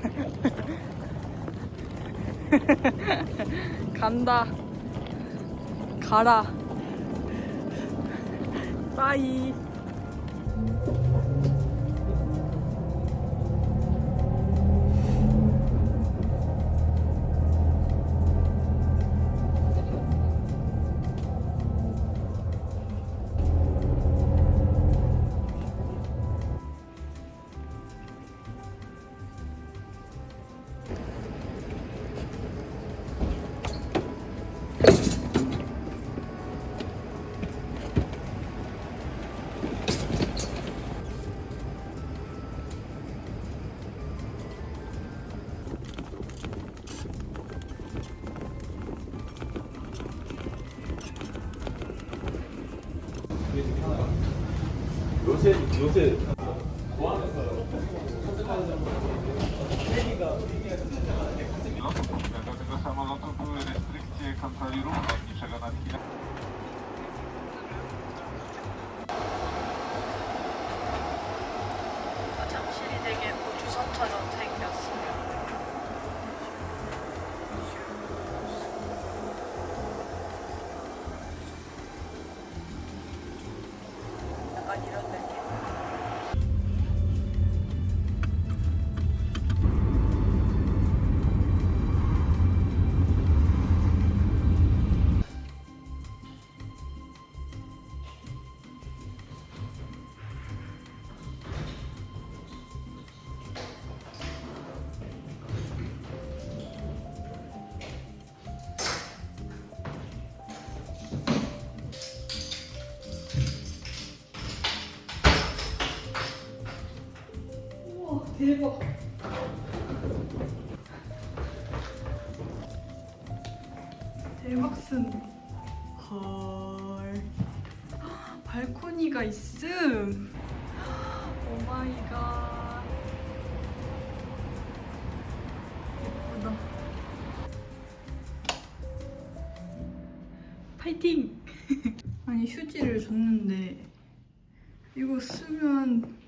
간다. 가라. 빠이. 요새 요새 były restrykcje kontroli ruchu lotniczego nad chwilę. 화장 대박. 대박슨. 헐. 발코니가 있음. 오 마이 갓. 예쁘다. 파이팅! 아니 휴지를 줬는데 이거 쓰면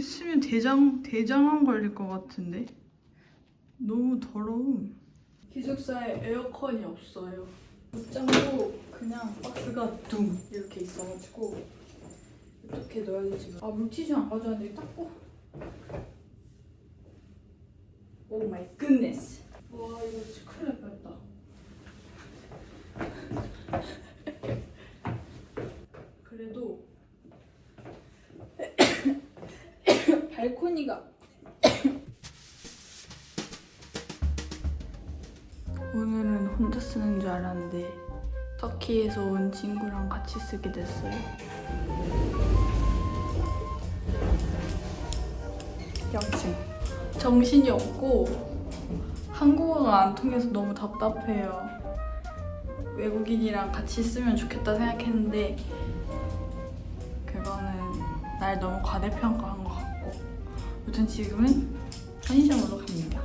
쓰면 대장 대장암 걸릴 것 같은데 너무 더러움. 기숙사에 에어컨이 없어요. 옷장도 그냥 박스가 둥 이렇게 있어가지고 어떻게 넣어야 될지 아 물티슈 안 가져왔는데 닦고. 오 마이 굿네스. 와 이거 진짜 큰일 날 뻔했다. 터키에서 온 친구랑 같이 쓰게 됐어요. 양심. 정신이 없고 한국어가 안 통해서 너무 답답해요. 외국인이랑 같이 쓰면 좋겠다 생각했는데 그거는 날 너무 과대평가한 것 같고 아무튼 지금은 편의점으로 갑니다.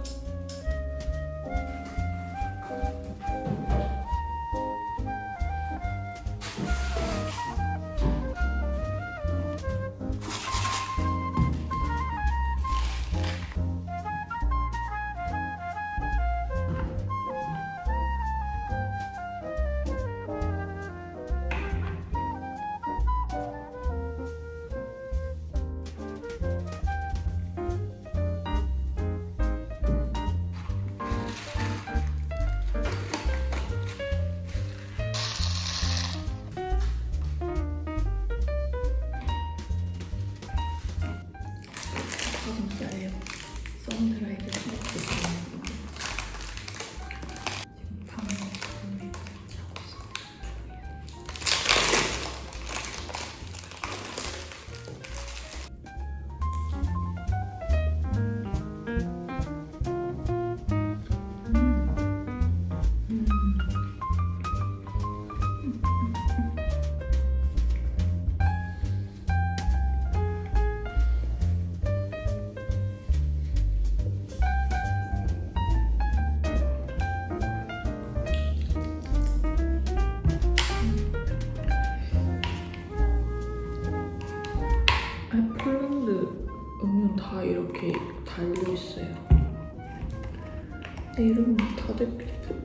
다들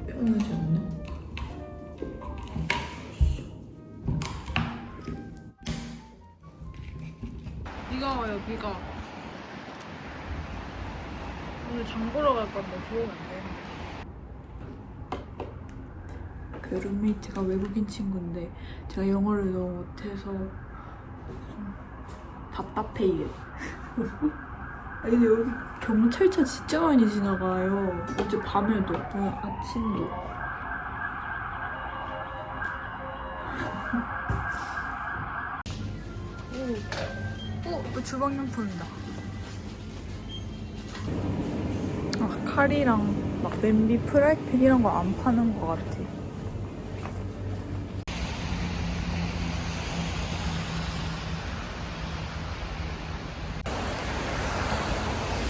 편하지 않나? 비가 와요, 비가. 오늘 장 보러 갈 건데 비 오면 안 되는데. 그 룸메이트가 외국인 친구인데 제가 영어를 너무 못해서 좀 답답해 이게. 아니 근데 여기 경찰차 진짜 많이 지나가요. 어제 밤에도 오늘 아침도. 오, 오, 이거 주방용품이다. 아, 칼이랑 막 냄비, 프라이팬 이런 거 안 파는 것 같아.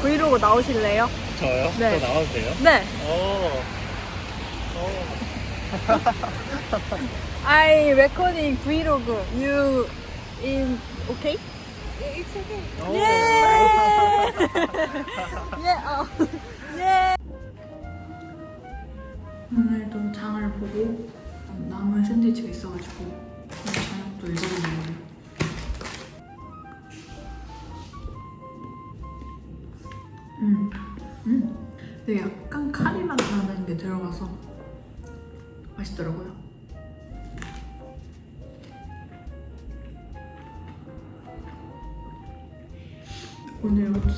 브이로그 나오실래요? 저요? 네. 저 나와도 돼요? 네. 어. 어. I recording vlog. You in okay? It's okay. 어. 예. 예. 어. 예. 오늘도 장을 보고 남은 샌드위치가 있어가지고 저녁도 이걸로 먹어요. 음, 음. 되게 약간 카리 맛 나는 게 들어가서 맛있더라고요. 오늘 이것도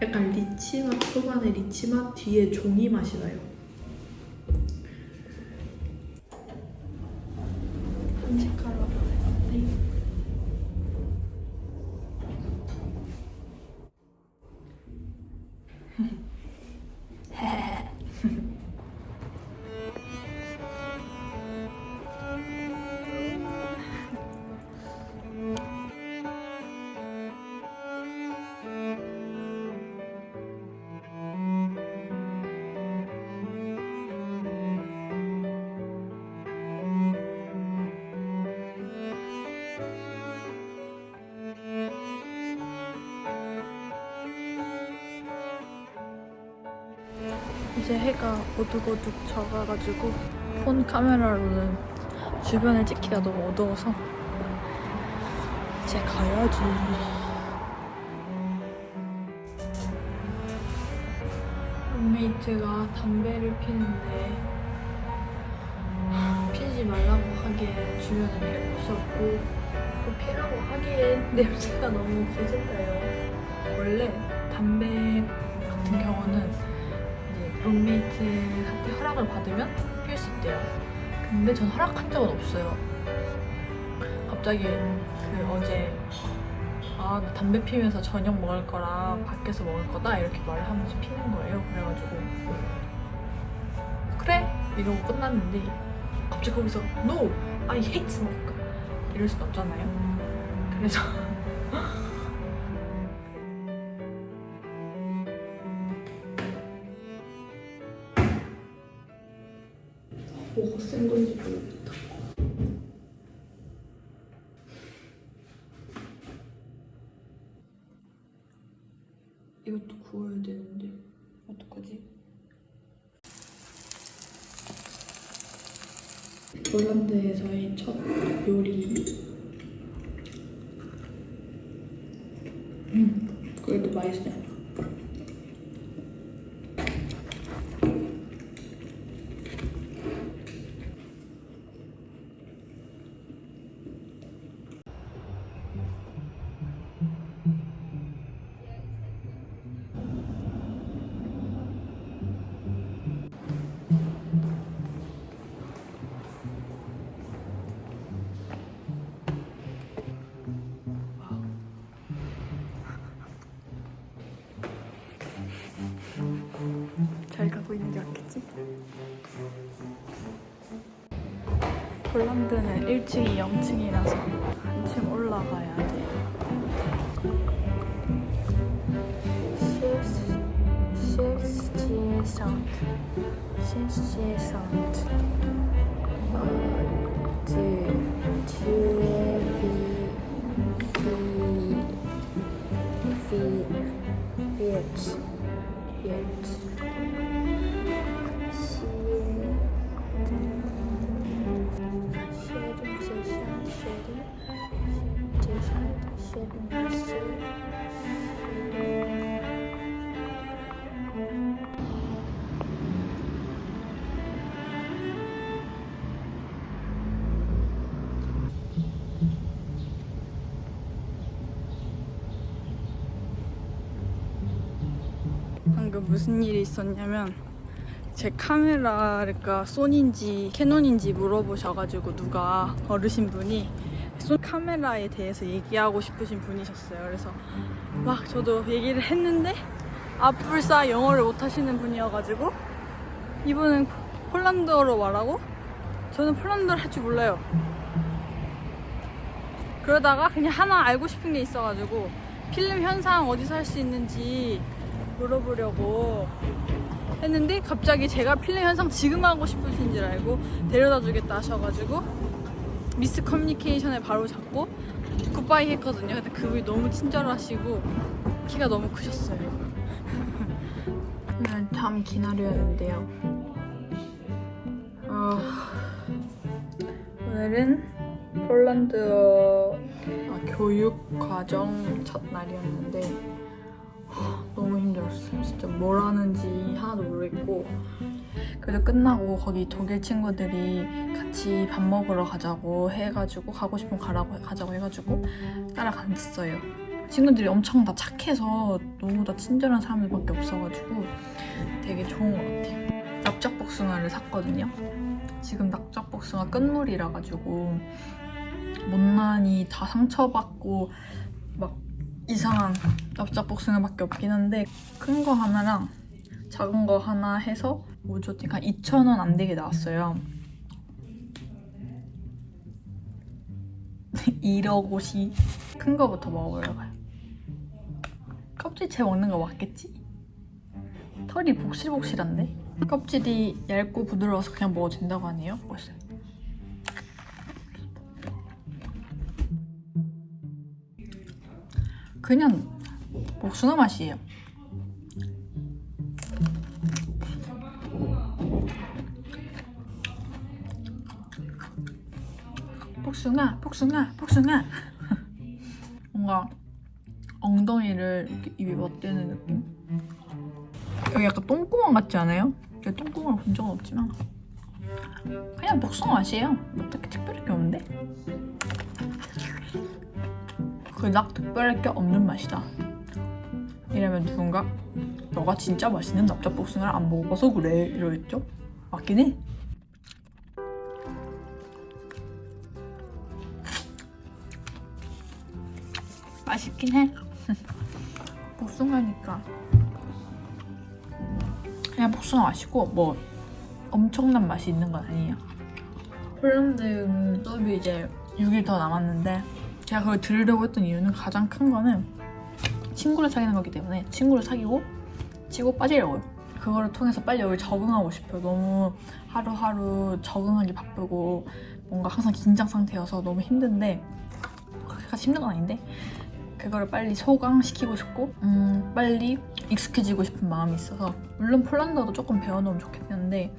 약간 리치 맛 초반에 리치 맛 뒤에 종이 맛이 나요. 이제 해가 어둑어둑 져가가지고 폰 카메라로는 주변을 찍기가 너무 어두워서 이제 가야지. 룸메이트가 담배를 피는데 피지 말라고 하기엔 주변에 낼 곳이 없고 또 피라고 하기엔 냄새가 너무 거슬려요. 원래 담배 같은 경우는 룸메이트한테 허락을 받으면 필수 있대요. 근데 전 허락한 적은 없어요. 갑자기 그 어제 아, 나 담배 피면서 저녁 먹을 거랑 밖에서 먹을 거다 이렇게 말을 하면서 피는 거예요. 그래가지고 그래 이러고 끝났는데 갑자기 거기서 No, I hate smoke 이럴 순 없잖아요. 그래서 뭐가 센 건지 모르겠다. 이것도 구워야 되는데 어떡하지? 폴란드에서의 첫 요리. 음, 그래도 맛있어요. 맞겠지? 폴란드는 1층이 0층이라서 한층 올라가야 돼. 방금 무슨 일이 있었냐면 제 카메라가 소니인지 캐논인지 물어보셔가지고 누가 어르신 분이 소 카메라에 대해서 얘기하고 싶으신 분이셨어요. 그래서 막 저도 얘기를 했는데 앞불사 영어를 못하시는 분이어가지고 이분은 폴란드어로 말하고 저는 폴란드어를 할 줄 몰라요. 그러다가 그냥 하나 알고 싶은 게 있어가지고 필름 현상 어디서 할 수 있는지 물어보려고 했는데 갑자기 제가 필름 현상 지금 하고 싶으신 줄 알고 데려다 주겠다 하셔가지고 미스 커뮤니케이션에 바로 잡고 굿바이 했거든요. 근데 그분이 너무 친절하시고 키가 너무 크셨어요. 오늘 참 기다렸는데요. 아, 오늘은 폴란드어 아, 교육 과정 첫날이었는데 하, 너무 힘들었어요. 진짜 뭘 하는지 하나도 모르겠고 그래도 끝나고 거기 독일 친구들이 같이 밥 먹으러 가자고 해가지고 가고 싶으면 가라고 가자고 해가지고 따라갔어요. 친구들이 엄청 다 착해서 너무 다 친절한 사람들밖에 없어가지고 되게 좋은 것 같아요. 납작복숭아를 샀거든요. 지금 납작복숭아 끝물이라 가지고 못난이 다 상처받고 막 이상한 납작복숭아밖에 없긴 한데 큰 거 하나랑 작은 거 하나 해서 뭐죠? 한 2,000원 안 되게 나왔어요. 1억 옷이 큰 거부터 먹어보려고요. 껍질째 먹는 거 맞겠지? 털이 복실복실한데? 껍질이 얇고 부드러워서 그냥 먹어도 된다고 하네요. 벌써. 그냥 복숭아 맛이에요. 복숭아, 복숭아, 복숭아. 뭔가 엉덩이를 이렇게 입에 맞대는 느낌? 여기 약간 똥구멍 같지 않아요? 제가 똥구멍을 본 적은 없지만 그냥 복숭아 맛이에요. 뭐 딱히 특별할 게 없는데? 그닥 특별할 게 없는 맛이다. 이러면 누군가 너가 진짜 맛있는 납작복숭아를 안 먹어봐서 그래 이러겠죠? 맞긴 해. 맛있긴 해. 복숭아니까 그냥 복숭아 맛이고 뭐 엄청난 맛이 있는 건 아니에요. 폴란드 수업이 이제 6일 더 남았는데 제가 그걸 들으려고 했던 이유는 가장 큰 거는 친구를 사귀는 거기 때문에 친구를 사귀고 치고 빠지려고요. 그거를 통해서 빨리 여기 적응하고 싶어요. 너무 하루하루 적응하기 바쁘고 뭔가 항상 긴장 상태여서 너무 힘든데 그렇게까지 힘든 건 아닌데 그거를 빨리 소강시키고 싶고 음, 빨리 익숙해지고 싶은 마음이 있어서 물론 폴란드어도 조금 배워놓으면 좋겠는데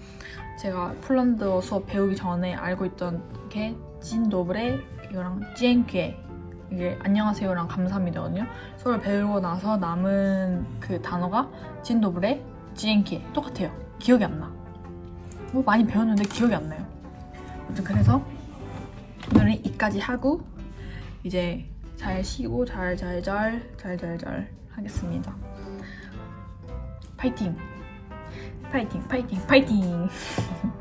제가 폴란드어 수업 배우기 전에 알고 있던 게 진도브레 이거랑 찌엔케 이게 안녕하세요랑 감사합니다거든요. 서로 배우고 나서 남은 그 단어가 진도브레 찌엔케 똑같아요. 기억이 안 나. 뭐 많이 배웠는데 기억이 안 나요. 아무튼 그래서 오늘은 이까지 하고 이제 잘 쉬고 잘 잘 잘 잘 잘 잘 하겠습니다. 파이팅! 파이팅! 파이팅! 파이팅!